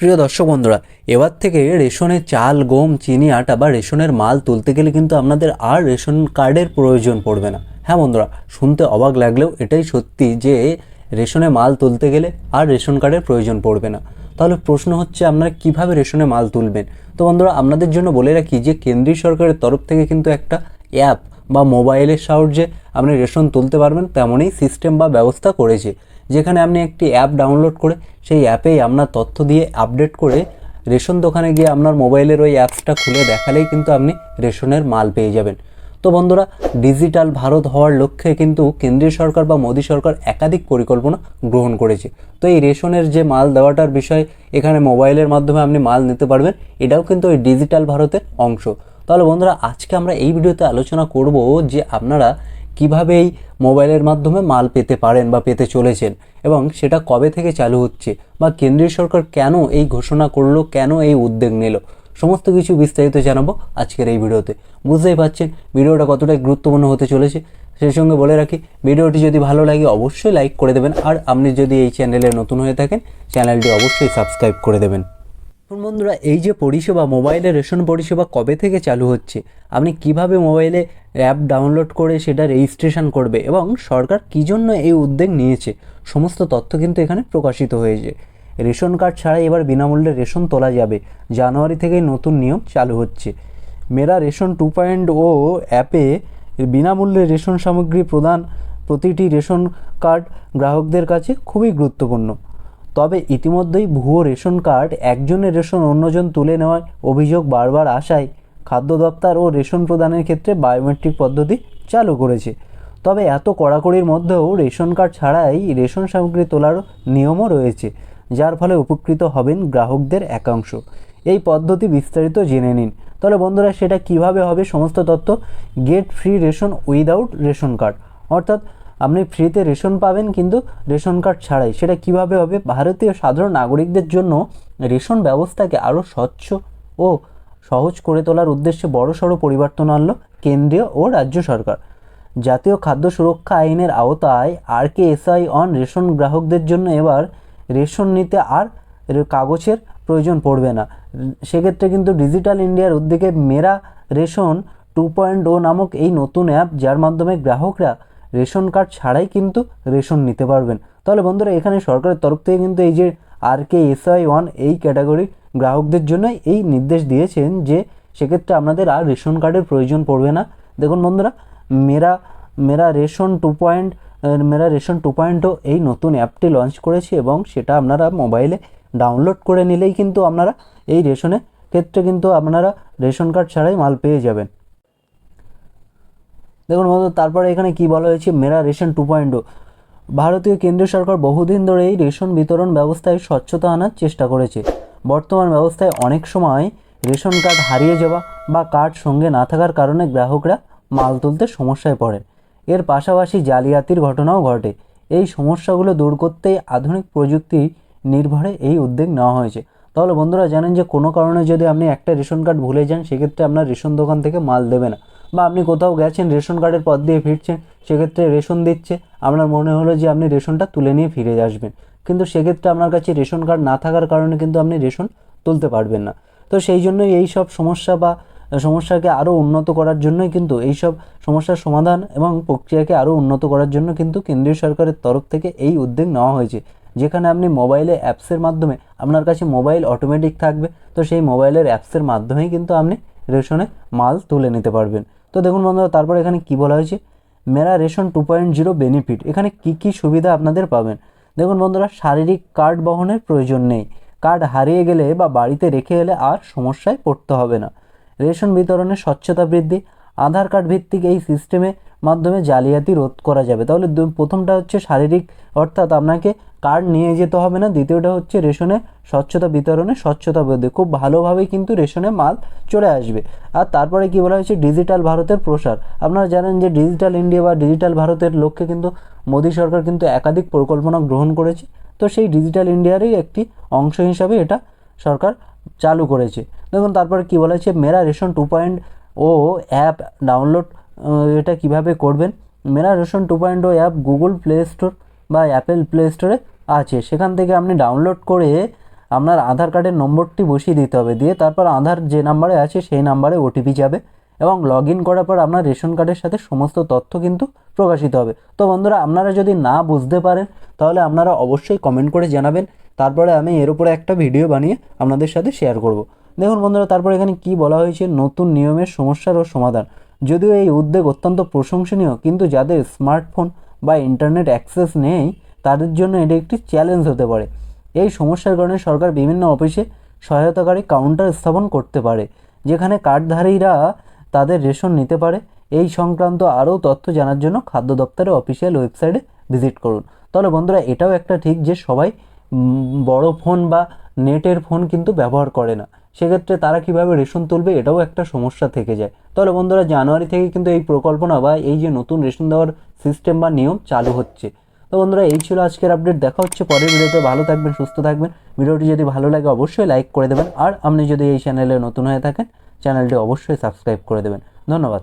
প্রিয় দর্শক বন্ধুরা, এবার থেকে রেশনের চাল, গম, চিনি, আটা বা রেশনের মাল তুলতে গেলে কিন্তু আপনাদের আর রেশন কার্ডের প্রয়োজন পড়বে না। হ্যাঁ বন্ধুরা, শুনতে অবাক লাগলেও এটাই সত্যি যে রেশনে মাল তুলতে গেলে আর রেশন কার্ডের প্রয়োজন পড়বে না। তাহলে প্রশ্ন হচ্ছে আপনারা কীভাবে রেশনে মাল তুলবেন? তো বন্ধুরা, আপনাদের জন্য বলে রাখি যে কেন্দ্রীয় সরকারের তরফ থেকে কিন্তু একটা অ্যাপ বা মোবাইলের সাহায্যে আপনি রেশন তুলতে পারবেন, তেমনই সিস্টেম বা ব্যবস্থা করেছে। যেখানে আপনি একটি অ্যাপ ডাউনলোড করে সেই অ্যাপেই আপনার তথ্য দিয়ে আপডেট করে রেশন দোকানে গিয়ে আপনার মোবাইলের ওই অ্যাপসটা খুলে দেখালেই কিন্তু আপনি রেশনের মাল পেয়ে যাবেন। তো বন্ধুরা ডিজিটাল ভারত হওয়ার লক্ষ্যে কিন্তু কেন্দ্রীয় সরকার বা মোদী সরকার একাধিক পরিকল্পনা গ্রহণ করেছে। তো এই রেশনের যে মাল দেওয়াটার বিষয়, এখানে মোবাইলের মাধ্যমে আপনি মাল নিতে পারবেন, এটাও কিন্তু ওই ডিজিটাল ভারতের অংশ। তাহলে বন্ধুরা, আজকে আমরা এই ভিডিওতে আলোচনা করব যে আপনারা কীভাবে এই মোবাইলের মাধ্যমে মাল পেতে পারেন বা পেতে চলেছেন এবং সেটা কবে থেকে চালু হচ্ছে বা কেন্দ্রীয় সরকার কেন এই ঘোষণা করল, কেন এই উদ্যোগ নিল, সমস্ত কিছু বিস্তারিত জানাব আজকের এই ভিডিওতে। বুঝতেই পারছেন, ভিডিওটা কতটাই গুরুত্বপূর্ণ হতে চলেছে, সেই সঙ্গে বলে রাখি, ভিডিওটি যদি ভালো লাগে অবশ্যই লাইক করে দেবেন, আর আপনি যদি এই চ্যানেলে নতুন হয়ে থাকেন, চ্যানেলটি অবশ্যই সাবস্ক্রাইব করে দেবেন। বন্ধুরা, এই যে পরিষেবা মোবাইলে রেশন পরিষেবা কবে থেকে চালু হচ্ছে? আপনি কীভাবে মোবাইলে অ্যাপ ডাউনলোড করে সেটা রেজিস্ট্রেশন করবে এবং সরকার কী জন্য এই উদ্যোগ নিয়েছে? সমস্ত তথ্য কিন্তু এখানে প্রকাশিত হয়েছে। রেশন কার্ড ছাড়াই এবার বিনামূল্যে রেশন তোলা যাবে। জানুয়ারি থেকেই নতুন নিয়ম চালু হচ্ছে। Mera ration two point O অ্যাপে বিনামূল্যে রেশন সামগ্রী প্রদান প্রতিটি রেশন কার্ড গ্রাহকদের কাছে খুবই গুরুত্বপূর্ণ। তবে ইতিমধ্যেই ভুয়ো রেশন কার্ড, একজনের রেশন অন্যজন তুলে নেওয়ার অভিযোগ বারবার আসায় খাদ্য দপ্তর ও রেশন প্রদানের ক্ষেত্রে বায়োমেট্রিক পদ্ধতি চালু করেছে। তবে এত কড়াকড়ির মধ্যেও রেশন কার্ড ছাড়াই রেশন সামগ্রী তোলার নিয়মও রয়েছে, যার ফলে উপকৃত হবেন গ্রাহকদের একাংশ। এই পদ্ধতি বিস্তারিত জেনে নিন। তাহলে বন্ধুরা, সেটা কীভাবে হবে সমস্ত তথ্য? Get free ration without ration card. অর্থাৎ আপনি ফ্রিতে রেশন পাবেন, কিন্তু রেশন কার্ড ছাড়াই। সেটা কীভাবে হবে? ভারতীয় সাধারণ নাগরিকদের জন্য রেশন ব্যবস্থাকে আরও স্বচ্ছ ও সহজ করে তোলার উদ্দেশ্যে বড়সড় পরিবর্তন আনলো কেন্দ্রীয় ও রাজ্য সরকার। জাতীয় খাদ্য সুরক্ষা আইনের আওতায় R K SI on ration গ্রাহকদের জন্য এবার রেশন নিতে আর কাগজের প্রয়োজন পড়বে না। সেক্ষেত্রে কিন্তু ডিজিটাল ইন্ডিয়ার উদ্যোগে Mera ration two point O নামক এই নতুন অ্যাপ যার মাধ্যমে গ্রাহকরা রেশন কার্ড ছাড়াই কিন্তু রেশন নিতে পারবেন। তাহলে বন্ধুরা, এখানে সরকারের তরফ থেকে কিন্তু এই যে আর কে এসআই ওয়ান এই ক্যাটাগরি গ্রাহকদের জন্য এই নির্দেশ দিয়েছেন যে সেক্ষেত্রে আপনাদের আর রেশন কার্ডের প্রয়োজন পড়বে না। দেখুন বন্ধুরা, Mera Mera ration two point Mera ration two পয়েন্টও এই নতুন অ্যাপটি লঞ্চ করেছে এবং সেটা আপনারা মোবাইলে ডাউনলোড করে নিলেই কিন্তু আপনারা এই রেশনের ক্ষেত্রে কিন্তু আপনারা রেশন কার্ড ছাড়াই মাল পেয়ে যাবেন। দেখুন বন্ধু, তারপরে এখানে কি বলা হয়েছে? মেরা রেশন টু পয়েন্ট ভারতীয় কেন্দ্রীয় সরকার বহুদিন ধরে এই রেশন বিতরণ ব্যবস্থায় স্বচ্ছতা আনার চেষ্টা করেছে। বর্তমান ব্যবস্থায় অনেক সময় রেশন কার্ড হারিয়ে যাওয়া বা কার্ড সঙ্গে না থাকার কারণে গ্রাহকরা মাল তুলতে সমস্যায় পড়েন এর পাশাপাশি জালিয়াতির ঘটনাও ঘটে। এই সমস্যাগুলো দূর করতেই আধুনিক প্রযুক্তি নির্ভরে এই উদ্যোগ নেওয়া হয়েছে। তাহলে বন্ধুরা, জানেন যে কোনো কারণে যদি আপনি একটা রেশন কার্ড ভুলে যান, সেক্ষেত্রে আপনার রেশন দোকান থেকে মাল দেবে না। বা আপনি কোথাও গেছেন, রেশন কার্ডের পথ দিয়ে ফিরছেন, সেক্ষেত্রে রেশন দিচ্ছে। আপনার মনে হলো যে আপনি রেশনটা তুলে নিয়ে ফিরে আসবেন। কিন্তু সেক্ষেত্রে আপনার কাছে রেশন কার্ড না থাকার কারণে কিন্তু আপনি রেশন তুলতে পারবেন না। তো সেই জন্যই এই সব সমস্যা বা সমস্যাকে আরও উন্নত করার জন্যই কিন্তু এই সব সমস্যার সমাধান এবং প্রক্রিয়াকে আরও উন্নত করার জন্য কিন্তু কেন্দ্রীয় সরকারের তরফ থেকে এই উদ্যোগ নেওয়া হয়েছে। যেখানে আপনি মোবাইলে অ্যাপসের মাধ্যমে আপনার কাছে মোবাইল অটোমেটিক থাকবে। তো সেই মোবাইলের অ্যাপসের মাধ্যমেই কিন্তু আপনি রেশনে মাল তুলে নিতে পারবেন। তো দেখুন বন্ধুরা, তারপর এখানে কি বলা হয়েছে? Mera ration two point zero benefit এখানে কী কী সুবিধা আপনাদের পাবেন? দেখুন বন্ধুরা, শারীরিক কার্ড বহনের প্রয়োজন নেই। কার্ড হারিয়ে গেলে বা বাড়িতে রেখে এলে আর সমস্যায় পড়তে হবে না। রেশন বিতরণের স্বচ্ছতা বৃদ্ধি, আধার কার্ড ভিত্তিক এই সিস্টেমে মাধ্যমে জালিয়াতি রোধ করা যাবে। তাহলে প্রথমটা হচ্ছে শারীরিক, অর্থাৎ আপনাকে কার্ড নিয়ে যেতে হবে না। দ্বিতীয়টা হচ্ছে রেশনে স্বচ্ছতা বিতরণে স্বচ্ছতা বৃদ্ধি খুব ভালোভাবেই কিন্তু রেশনে মাল চলে আসবে। আর তারপরে কি বলা হয়েছে? ডিজিটাল ভারতের প্রসার। আপনারা জানেন যে ডিজিটাল ইন্ডিয়া বা ডিজিটাল ভারতের লক্ষ্যে কিন্তু মোদী সরকার কিন্তু একাধিক পরিকল্পনা গ্রহণ করেছে। তো সেই ডিজিটাল ইন্ডিয়ারই একটি অংশ হিসাবে এটা সরকার চালু করেছে। দেখুন, তারপরে কি বলা হয়েছে? Mera ration two point o app download এটা কীভাবে করবেন? Mera ration two point o app Google play store বা অ্যাপেল প্লে স্টোরে আছে। সেখান থেকে আপনি ডাউনলোড করে আপনার আধার কার্ডের নম্বরটি বসিয়ে দিতে হবে। দিয়ে তারপর আধার যে নাম্বারে আছে, সেই নাম্বারে ওটিপি যাবে এবং লগ ইন করার পর আপনার রেশন কার্ডের সাথে সমস্ত তথ্য কিন্তু প্রকাশিত হবে। তো বন্ধুরা, আপনারা যদি না বুঝতে পারেন, তাহলে আপনারা অবশ্যই কমেন্ট করে জানাবেন। তারপরে আমি এর উপরে একটা ভিডিও বানিয়ে আপনাদের সাথে শেয়ার করব। দেখুন বন্ধুরা, তারপর এখানে কি বলা হয়েছে? নতুন নিয়মের সমস্যার ও সমাধান। যদিও এই উদ্যোগ অত্যন্ত প্রশংসনীয়, কিন্তু যাদের স্মার্টফোন বা ইন্টারনেট অ্যাক্সেস নেই, তাদের জন্য এটি একটি চ্যালেঞ্জ হতে পারে। এই সমস্যার কারণে সরকার বিভিন্ন অফিসে সহায়তাকারী কাউন্টার স্থাপন করতে পারে, যেখানে কার্ডধারীরা তাদের রেশন নিতে পারে। এই সংক্রান্ত আরও তথ্য জানার জন্য খাদ্য দপ্তরের অফিসিয়াল ওয়েবসাইটে ভিজিট করুন। তাহলে বন্ধুরা, এটাও একটা ঠিক যে সবাই বড় ফোন বা নেটের ফোন কিন্তু ব্যবহার করে না। সেক্ষেত্রে তারা কীভাবে রেশন তুলবে, এটাও একটা সমস্যা থেকে যায়। তাহলে বন্ধুরা জানুয়ারি থেকে কিন্তু এই প্রকল্পনা বা এই যে নতুন রেশন দেওয়ার সিস্টেম বা নিয়ম চালু হচ্ছে। তো বন্ধুরা এই ছিল আজকের আপডেট দেখা হচ্ছে পরের ভিডিওতে। ভালো থাকবেন, সুস্থ থাকবেন। ভিডিওটি যদি ভালো লাগে অবশ্যই লাইক করে দেবেন। আর আপনি যদি এই চ্যানেলে নতুন হয়ে থাকেন চ্যানেলটি অবশ্যই সাবস্ক্রাইব করে দেবেন। ধন্যবাদ।